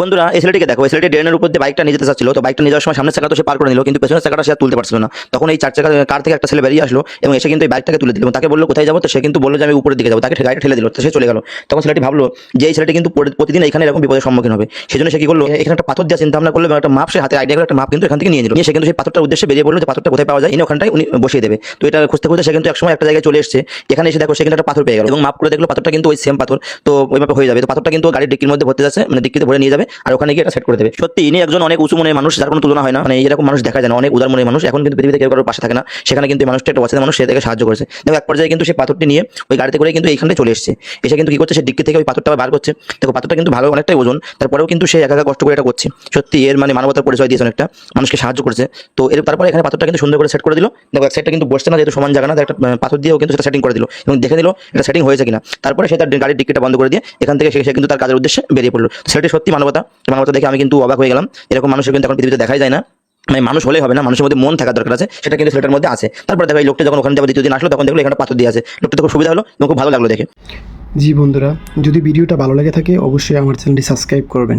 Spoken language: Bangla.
বন্ধুরা, এই ছেলেটিকে দেখো, এই ছেলেটি ড্রেনের উপর দিয়ে বাইকটা নিয়ে যেতে চাচ্ছিল, তো বাইকটা নিয়ে যাওয়ার সময় সামনের চাকা তো সে পার করে নিল, কিন্তু পেছনের চাকাটা সে তুলতে পারছিল না। তখন এই চার চাকা, কার থেকে একটা ছেলে বেরিয়ে আসলো এবং এসে কিন্তু এই বাইকটাকে তুলে দিল এবং তাকে বলল, কোথায় যাব? তো সে কিন্তু বলল যে, আমি উপরের দিকে যাব। তাকে গাড়িটা ঠেলে দিল, তো সে চলে গেল। তখন ছেলেটি ভাবলো যে, এই ছেলেটি কিন্তু প্রতিদিন এখানে এরকম বিপদের সম্মুখীন হবে। সেজন্য সে কি করল এখানে একটা পাথর দিয়ে চিন্তা ভাবনা করল একটা মাপ, সে হাতে আইডিয়া করে একটা মাপ কিন্তু এখান থেকে নিয়ে নিল। নিয়ে সে কিন্তু সেই পাথরটার উদ্দেশ্যে বেরিয়ে বলল যে, পাথরটা কোথায় পাওয়া যায়? ইনি ওখানটায় উনি বসিয়ে দেবে। তো এটা খুঁজতে খুঁজতে সে কিন্তু একসময় একটা জায়গায় চলে এসেছে। এখানে এসে দেখো, সে কিন্তু একটা পাথর পেয়ে গেল এবং মাপ করে দেখল পাথরটা কিন্তু ওই সেম পাথর। তো ওইভাবে হয়ে যাবে। তো পাথরটা কিন্তু গাড়ির ডিক্কির মধ্যে ভরতে যাচ্ছে মানে ডিক্কিতে ভরে নিয়ে যাবে। আর ওখানে গিয়ে এটা সেট করে দেবে। সত্যি, ইনি একজন অনেক উঁচু মনের মানুষ, যার কোনো তুলনা হয় না। মানে এরকম মানুষ দেখা যায় না, অনেক উদার মনের মানুষ। এখন কিন্তু পৃথিবীতে কেউ কারোর পাশে থাকে না। সেখানে কিন্তু মানুষটা একটা অচেনা মানুষ, সে থেকে সাহায্য করেছে। দেখো, এক পর্যায়ে কিন্তু সেই পাথরটি নিয়ে ওই গাড়িতে করে কিন্তু এইখানে চলে এসেছে। এসে কিন্তু কি করছে? সে ডিক্কি থেকে ওই পাথরটা বার করছে। দেখো, পাথরটা কিন্তু ভালো অনেকটাই ওজন। তারপরেও কিন্তু সে একা একা কষ্ট করে এটা করছে। সত্যি, এর মানে মানবতার পরিচয় দিয়েছে অনেকটা। মানুষকে সাহায্য করেছে। তো এর তারপরে এখানে পাথরটা কিন্তু সুন্দর করে সেট করে দিল। দেখো, এক সাইডটা কিন্তু বসছে না, যেহেতু সমান জায়গা না একটা পাথর দিয়েও কিন্তু সেটা সেটিং করে দিল। এবং দেখে দিল এটা সেটিং হয়েছে কিনা। তারপরে সে তার গাড়ির ডিক্কিটা বন্ধ করে দিয়ে এখান থেকে সে সে কিন্তু তার কাজের উদ্দেশ্যে বেরিয়ে পড়ল। সেটি সত্যি মানবতা মানবতা দেখে আমি কিন্তু অবাক হয়ে গেলাম। এরকম মানুষের কিন্তু এখন পৃথিবীতে দেখাই যায় না। মানে মানুষ হলে হবে না, মানুষের মধ্যে মন থাকা দরকার আছে, সেটা কিন্তু ছেলেটার মধ্যে আছে। তারপরে দেখো এই লোকটা যখন ওখানে যাবে দ্বিতীয় দিন আসলো, তখন দেখল এখানে পাথর দিয়ে আছে। লোকটা তো খুব সুবিধা হলো এবং খুব ভালো লাগল দেখে। জি বন্ধুরা, যদি ভিডিওটা ভালো লাগে থাকে, অবশ্যই আমার চ্যানেলটি সাবস্ক্রাইব করবেন।